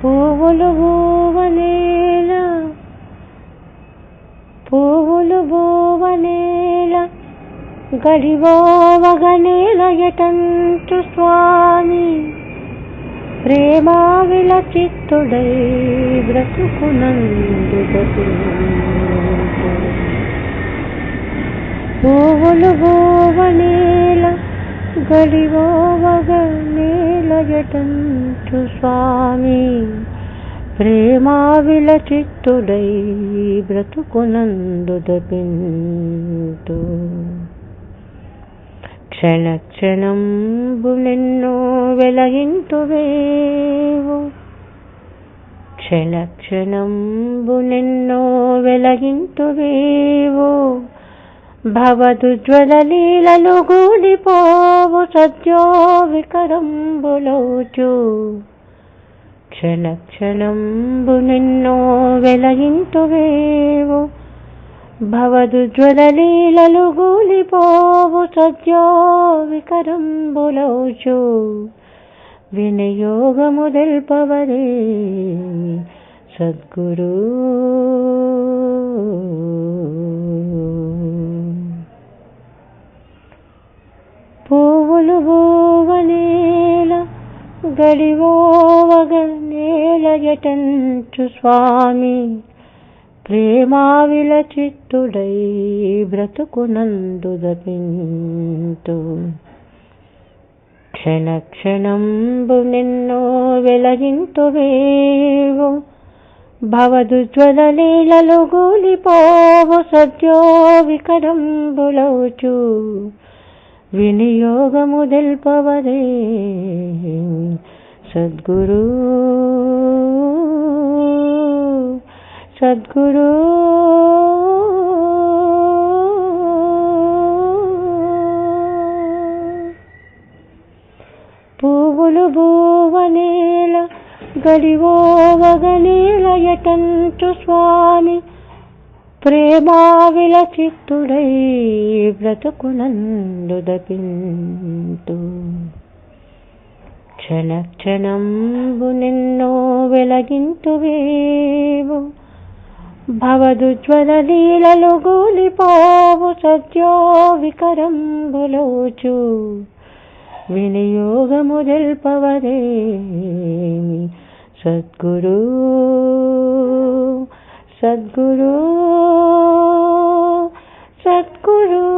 పువ్వులు బూవనేల పువ్వులు బూవనేల గడివోవగనేల ఎటంచు స్వామి ప్రేమ విలచిత్తుడై బ్రతుకునందు పువ్వులు బూవనేల గడివోవగ నేల స్వామి. ప్రేమ విలచిత్తుడై బ్రతుకునందు దపింతు క్షణ క్షణంబులెన్నో వెలగింతువేవు. క్షణ క్షణంబు క్షణంబులెన్నో వెలగింతువేవు. భవదుజ్వలలీలలు గూడిపోవు సద్యో వికరంబులోచు. క్షణ క్షణంబు నిన్నో వెలగింతువేవు భవదుజ్వలలీలలు గూలిపోవు సద్యో వికరంబులోచు. వినియోగము తెల్పవరే సద్గురు. పువ్వులు బూవనేల గడివోవగ స్వామి. ప్రేమా విలచిత్తుడై బ్రతుకునందు దపింతు క్షణ క్షణంబు నిన్నో వెలగింతువేవు. భవదుజ్వలలీలలు గూలిపోవు సద్యో వికరంబులౌచు వినియోగముదల్పవరే సద్గురు సద్గురు. పువ్వులు భూవనేల గడివోవగనేల ఎటంచు స్వామి ప్రేమా విలచిత్తుడై బ్రతుకునందు దపింతు క్షణ నిన్నో వెలగింతువేవు. భవదుజ్వలలీలలు గూలిపోవు సద్యో వికరంబులోచు. వినియోగము తెల్పవరే సద్గురు సద్గురు. సద్గురు